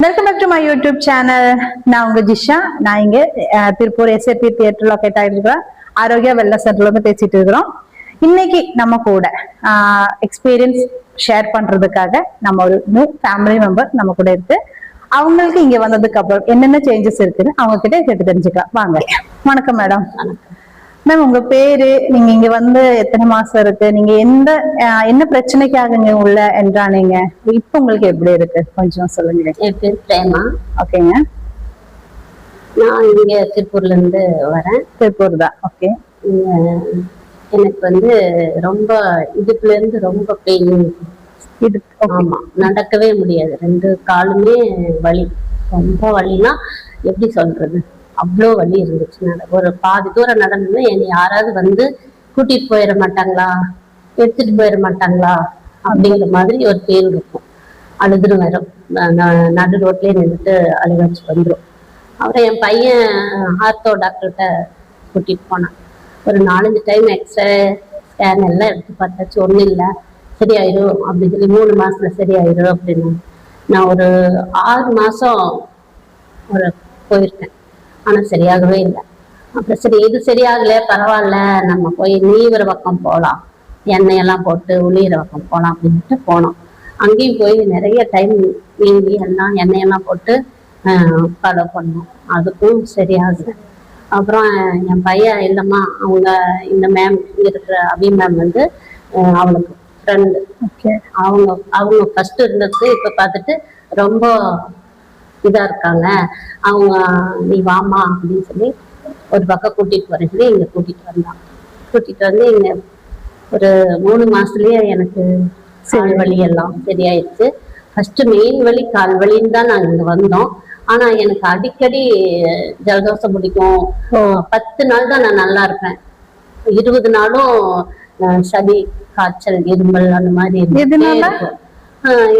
Welcome back to my YouTube channel நான் உங்க ஜிஷா. நான் இங்க அஹ், திருப்பூர் எஸ்ஏபி தியேட்டர் லொக்கேட் ஆகிருக்கிற ஆரோக்கியா வெல்னஸ் சென்டர்ல இருந்து பேசிட்டு இருக்கிறோம். இன்னைக்கு நம்ம கூட எக்ஸ்பீரியன்ஸ் ஷேர் பண்றதுக்காக நம்ம ஒரு நியூ ஃபேமிலி மெம்பர் நம்ம கூட இருக்கு. அவங்களுக்கு இங்க வந்ததுக்கு அப்புறம் என்னென்ன சேஞ்சஸ் இருக்குன்னு அவங்க கிட்ட கேட்டு தெரிஞ்சுக்கலாம். வாங்க. வணக்கம் மேடம் மேம் உங்க பேரு நீங்க இங்க வந்து எத்தனை மாசம் இருக்கு? நீங்க எந்த என்ன பிரச்சனைக்காக இங்க உள்ள என்றானீங்க? இப்ப உங்களுக்கு எப்படி இருக்கு? கொஞ்சம் சொல்லுங்க என் பேர் பிரேமா. ஓகேங்க நான் இங்க திருப்பூர்ல இருந்து வரேன். திருப்பூர் தான் ஓகே எனக்கு வந்து ரொம்ப இடுப்புல இருந்து ரொம்ப பெயின் இது ஆமா நடக்கவே முடியாது. ரெண்டு காலுமே வலி. ரொம்ப வலினா எப்படி சொல்றது? அவ்வளோ வலி இருந்துச்சு ஒரு பாதி தூரம் நடந்தது என்னை யாராவது வந்து கூட்டிட்டு போயிட மாட்டாங்களா? எடுத்துட்டு போயிட மாட்டாங்களா? அப்படிங்கிற மாதிரி ஒரு பேர் இருக்கும். அழுதுரு வரும் ந- ந- நடு ரோட்லயே நின்றுட்டு அழுகாச்சு வந்துடும் அப்புறம் என் பையன் ஆர்த்தோ டாக்டர்கிட்ட கூட்டிட்டு போனான். ஒரு நாலஞ்சு டைம் எக்ஸ்ரே ஸ்கேன் எல்லாம் எடுத்து பார்த்தாச்சு. ஒன்றும் இல்லை. சரியாயிரும். அப்படின்னு சொல்லி மூணு மாசத்துல சரியாயிரும் அப்படின்னு. நான் ஒரு ஆறு மாசம் ஒரு போயிருக்கேன். ஆனா சரியாகவே இல்லை. அப்புறம் சரி இது சரியாகல பரவாயில்ல நம்ம போய் நீவிர பக்கம் போகலாம் எண்ணெயெல்லாம் போட்டு உளியிற பக்கம் போகலாம் அப்படின்ட்டு போனோம். அங்கேயும் போய் நிறைய டைம் நீவி எல்லாம் எண்ணெயெல்லாம் போட்டு ஃபாலோ பண்ணோம். அதுக்கும் சரியாகல. அப்புறம் என் பையன் இல்லைம்மா அவங்க இந்த மேம் இருக்கிற அபி மேம் வந்து அவளுக்கு ஃப்ரெண்டு அவங்க அவங்க ஃபர்ஸ்ட் இருந்தது இப்ப பார்த்துட்டு ரொம்ப இதா இருக்காங்க. அவங்க நீ வாமா அப்படின்னு சொல்லி ஒரு பக்கம் கூட்டிட்டு வரேன் சொல்லி இங்க கூட்டிட்டு வந்தான். கூட்டிட்டு வந்து இங்க ஒரு மூணு மாசத்துலயே எனக்கு கால் வலி எல்லாம் சரியாயிடுச்சு ஃபர்ஸ்ட் மெயின் வலி கால் வலின்னு தான் நாங்க இங்க வந்தோம். ஆனா எனக்கு அடிக்கடி ஜலதோஷம் பிடிக்கும். பத்து நாள் தான் நான் நல்லா இருப்பேன். இருபது நாளும் சளி காய்ச்சல் இருமல் அந்த மாதிரி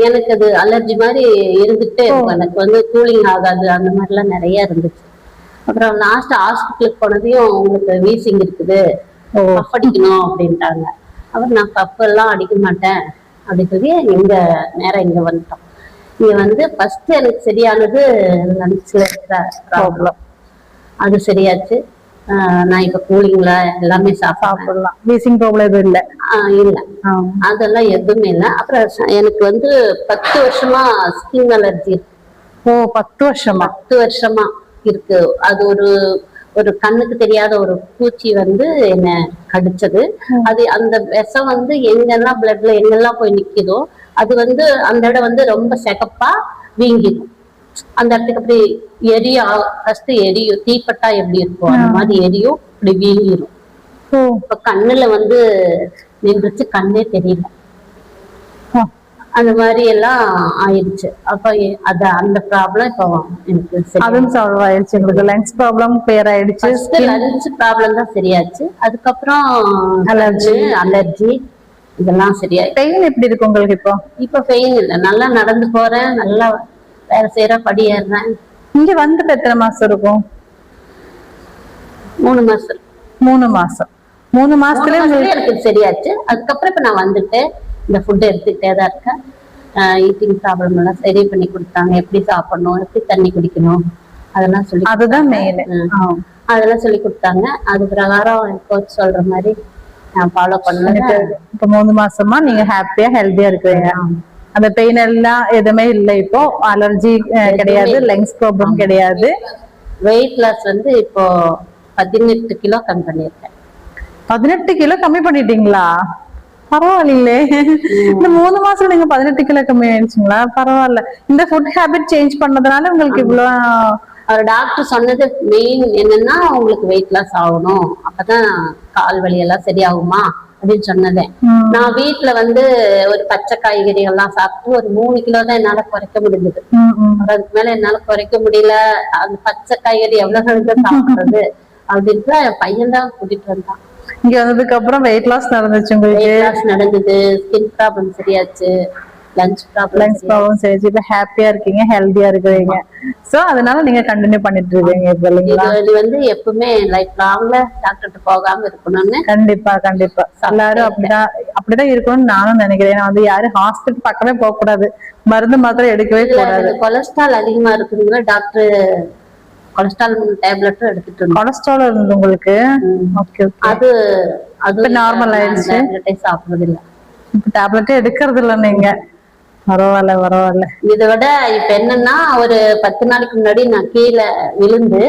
எனக்கு அது அலர்ஜி மாதிரி இருந்துட்டே இருக்கும். எனக்கு வந்து கூலிங் ஆகாது அந்த மாதிரிலாம் நிறைய இருந்துச்சு. அப்புறம் லாஸ்ட் ஹாஸ்பிட்டலுக்கு போனதையும் உங்களுக்கு வீசிங் இருக்குது. பஃப் அடிக்கணும் அப்படின்ட்டாங்க. அப்புறம் நான் பஃப் எல்லாம் அடிக்க மாட்டேன். அப்படின்னு சொல்லி இங்க நேரா இங்க வந்துட்டோம். இங்க வந்து ஃபர்ஸ்ட் எனக்கு சரியானது ப்ராப்ளம் அது சரியாச்சு. நான் இப்ப கூலிங்ல எல்லாமே சாப்பிடலாம். வீசிங் ப்ராப்ளம் எதுவும் இல்ல. இல்ல. அதெல்லாம் எதுவுமே இல்லை. அப்புறம் எனக்கு வந்து பத்து வருஷமா ஸ்கின் அலர்ஜி ஓ பத்து வருஷமா? பத்து வருஷமா இருக்கு. அது ஒரு ஒரு கண்ணுக்கு தெரியாத ஒரு பூச்சி வந்து என்ன கடிச்சது. அது அந்த விஷம் வந்து எங்கெல்லாம் பிளட்ல எங்கெல்லாம் போய் நிக்குதோ அது வந்து அந்த இடம் வந்து ரொம்ப சிகப்பா வீங்கிடும். அந்த இடத்துக்கு அப்படி எரியும் ஃபர்ஸ்ட் எரியும். தீப்பட்டா எப்படி இருக்கும் அந்த மாதிரி எரியும். இப்படி வீங்கிடும் ஓ. இப்ப கண்ணுல வந்து நின்றுச்சு கண்ணே தெரியல. அந்த மாதிரி எல்லாம் ஆயிடுச்சு. அப்ப அத அந்த ப்ராப்ளம் இப்போ எனக்கு அதுவும் சால்வ் ஆயிடுச்சு. உங்களுக்கு லங்ஸ் ப்ராப்ளம் கிளியர் ஆயிடுச்சு. லஞ்ச் ப்ராப்ளம் தான் சரியாச்சு. அதுக்கப்புறம் Allergy. அலர்ஜி இதெல்லாம் சரியாயிடுச்சு. பெயின் எப்படி இருக்கு உங்களுக்கு இப்போ? இப்ப பெயின் இல்லை. நல்லா நடந்து போறேன். நல்லா வேலை செய்யறேன் படி ஏறுறேன் இங்க வந்துட்டு எத்தனை மாசம் இருக்கும்? மூணு மாசம். மூணு மாசம். மூணு மாசத்துல எனக்கு சரியாச்சு. அதுக்கப்புறம் இப்ப நான் வந்துட்டு இந்த ஃபுட் எடுத்துக்கிட்டே தான் இருக்கேன். ஈட்டிங் ப்ராப்ளம் எல்லாம் சரி பண்ணி கொடுத்தாங்க. எப்படி சாப்பிடணும் எப்படி தண்ணி குடிக்கணும் அதெல்லாம் சொல்லி அதுதான் மெயின். அதெல்லாம் சொல்லி கொடுத்தாங்க. அது பிரகாரம் கோச் சொல்ற மாதிரி நான் ஃபாலோ பண்ணேன். இப்ப மூணு மாசமா நீங்க ஹாப்பியா ஹெல்த்தியா இருக்கிறீங்க. அந்த பெயின் எல்லாம் எதுவுமே இல்லை இப்போ. அலர்ஜி கிடையாது. லங்ஸ் ப்ராப்ளம் கிடையாது. வெயிட் லாஸ் வந்து இப்போ பதினெட்டு கிலோ கம்மி பண்ணியிருக்கேன். பதினெட்டு கிலோ கம்மி பண்ணிட்டீங்களா? பரவாயில்லைங்களே இந்த மூணு மாசம் நீங்க பதினெட்டு கிலோ கம்மி ஆயிடுச்சுங்களா? பரவாயில்ல. இந்த ஃபுட் ஹேபிட் சேஞ்ச் பண்ணதுனால உங்களுக்கு இவ்வளவு அவர் டாக்டர் சொன்னது மெயின் என்னன்னா உங்களுக்கு வெயிட் லாஸ் ஆகணும். அப்பதான் கால் வலி எல்லாம் சரியாகுமா? அப்படின்னு சொன்னதே. நான் வீட்ல வந்து ஒரு பச்சை காய்கறிகள் எல்லாம் சாப்பிட்டு ஒரு மூணு கிலோ தான் என்னால குறைக்க முடிஞ்சது. அதுக்கு மேல என்னால குறைக்க முடியல. அந்த பச்சை காய்கறி எவ்வளவு நாளைக்கு சாப்பிடுறது அப்படின்ட்டு என் பையன் தான் கூட்டிட்டு வந்தான். இங்க வந்ததுக்கு அப்புறம் வெயிட் லாஸ் நடந்துச்சு உங்களுக்கு? வெயிட் லாஸ் நடந்தது. ஸ்கின் ப்ராப்ளம் சரியாச்சு. லஞ்ச் லங்ஸ் ப்ராப்ளம் சரி. இப்ப ஹாப்பியா இருக்கீங்க ஹெல்த்தியா இருக்கிறீங்க. சோ அதனால நீங்க கண்டினியூ பண்ணிட்டு இருக்கீங்க இப்ப இல்லைங்களா? இது வந்து எப்பவுமே லைஃப் லாங்ல டாக்டர்கிட்ட போகாம இருக்கணும்னு கண்டிப்பா கண்டிப்பா. எல்லாரும் அப்படிதான் அப்படி அப்படிதான் இருக்கணும்னு நானும் நினைக்கிறேன். வந்து யாரும் ஹாஸ்பிட்டல் பக்கமே போக கூடாது மருந்து மாத்திரம் எடுக்கவே கூடாது. கொலஸ்ட்ரால் அதிகமா இருக்குங்கிற டாக்டர் கொலஸ்ட்ரால் டேப்லெட்டும் எடுத்துட்டு கொலஸ்ட்ரால் இருந்தது உங்களுக்கு? ஓகே அது அது normal ஆயிடுச்சு. சாப்பிடுறது இல்ல இப்ப டேப்லெட்டே எடுக்கிறது இல்ல நீங்க. பரவாயில்ல பரவாயில்ல. இதை விட இப்ப என்னன்னா ஒரு பத்து நாளைக்கு முன்னாடி நான் கீழே விழுந்து.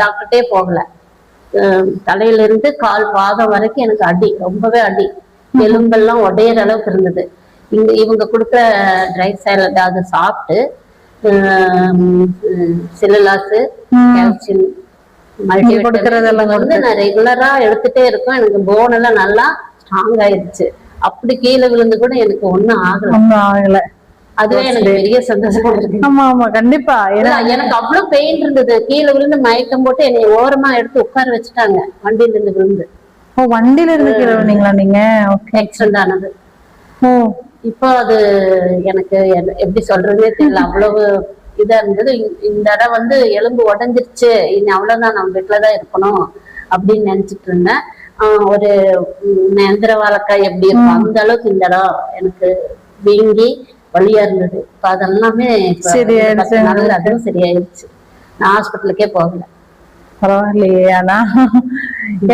டாக்டர்கிட்டே போகல. தலையில இருந்து கால் பாதம் வரைக்கும் எனக்கு அடி ரொம்பவே அடி. எலும்பெல்லாம் உடையிற அளவுக்கு இருந்தது. இங்க இவங்க கொடுத்த ட்ரை சேலட் அதை சாப்பிட்டு சிலலாசு. கால்சியம் கொடுக்கறதெல்லாம் வந்து நான் ரெகுலரா எடுத்துட்டே இருக்கேன் எனக்கு போன் எல்லாம் நல்லா ஸ்ட்ராங் ஆயிடுச்சு அப்படி கீழே விழுந்து கூட எனக்கு ஒண்ணும் ஆகல. ஒண்ணும் ஆகல. அதுவே எனக்கு பெரிய சந்தோஷமா இருக்கு. ஆமா ஆமா கண்டிப்பா. ஏன்னா எனக்கு அவ்வளவு பெயின் இருந்தது. கீழே விழுந்து மயக்கம் போட்டு என்னை ஓரமா எடுத்து உட்கார வச்சுட்டாங்க வண்டியில இருந்து விழுந்து. ஓ வண்டியில இருந்து கீழே விழுந்தீங்களா நீங்க? ஆக்சிடென்ட் ஆனது. ஓ. இப்போ அது எனக்கு எப்படி சொல்றதுனே தெரியல. அவ்வளவு இதா இருந்தது. இந்த- இடம் வந்து எலும்பு உடைஞ்சிருச்சு. இனி அவ்வளவுதான் நம்ம வீட்டுலதான் இருக்கணும் அப்படின்னு நினைச்சிட்டு இருந்தேன். ஒரு நேந்திர வாழைக்காய் எப்படி இருக்கும் அந்த அளவுக்கு இந்த இடம் எனக்கு வீங்கி வலியா இருந்தது. இப்ப அதெல்லாமே அதுவும் சரியாயிடுச்சு. நான் ஹாஸ்பிட்டலுக்கே போகல. பரவாயில்லையே ஆனா.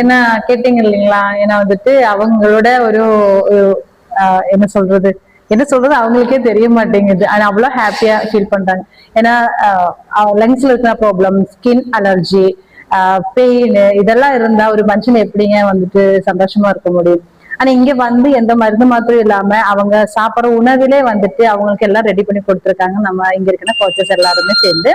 ஏன்னா கேட்டீங்க இல்லைங்களா? ஏன்னா வந்துட்டு அவங்களோட ஒரு என்ன சொல்றது? என்ன சொல்றது? அவங்களுக்கே தெரிய மாட்டேங்குது. ஆனா அவ்வளவு ஹாப்பியா ஃபீல் பண்றாங்க. ஏன்னா லங்ஸ்ல இருக்கிற ப்ராப்ளம் ஸ்கின் அலர்ஜி பெயின் இதெல்லாம் இருந்தா ஒரு மனுஷன் எப்படிங்க வந்துட்டு சந்தோஷமா இருக்க முடியும்? ஆனா இங்க வந்து எந்த மருந்து மாத்திரம் இல்லாம அவங்க சாப்பிடுற உணவிலே வந்துட்டு அவங்களுக்கு எல்லாம் ரெடி பண்ணி கொடுத்துருக்காங்க. நம்ம இங்க இருக்கிற கோச்சஸ் எல்லாருமே சேர்ந்து.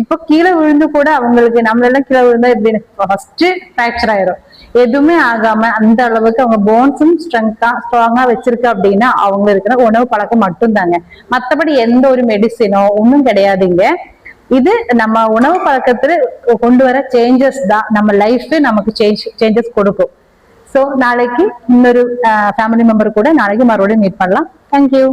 இப்போ கீழே விழுந்து கூட அவங்களுக்கு நம்மளெல்லாம் கீழே விழுந்தா எப்படி? ஃபர்ஸ்ட் ஃப்ராக்சர் ஆயிரும். எதுவுமே ஆகாம அந்த அளவுக்கு அவங்க போன்ஸும் ஸ்ட்ரெங்கா ஸ்ட்ராங்கா வச்சிருக்கு அப்படின்னா அவங்க இருக்கிற உணவு பழக்கம் மட்டும் தாங்க மத்தபடி எந்த ஒரு மெடிசினோ ஒன்றும் கிடையாதுங்க. இது நம்ம உணவு பழக்கத்துல கொண்டு வர சேஞ்சஸ் தான். நம்ம லைஃப் நமக்கு சேஞ்ச் சேஞ்சஸ் கொடுக்கும். ஸோ நாளைக்கு இன்னொரு ஃபேமிலி மெம்பர் கூட நாளைக்கு மறுபடியும் மீட் பண்ணலாம். தேங்க்யூ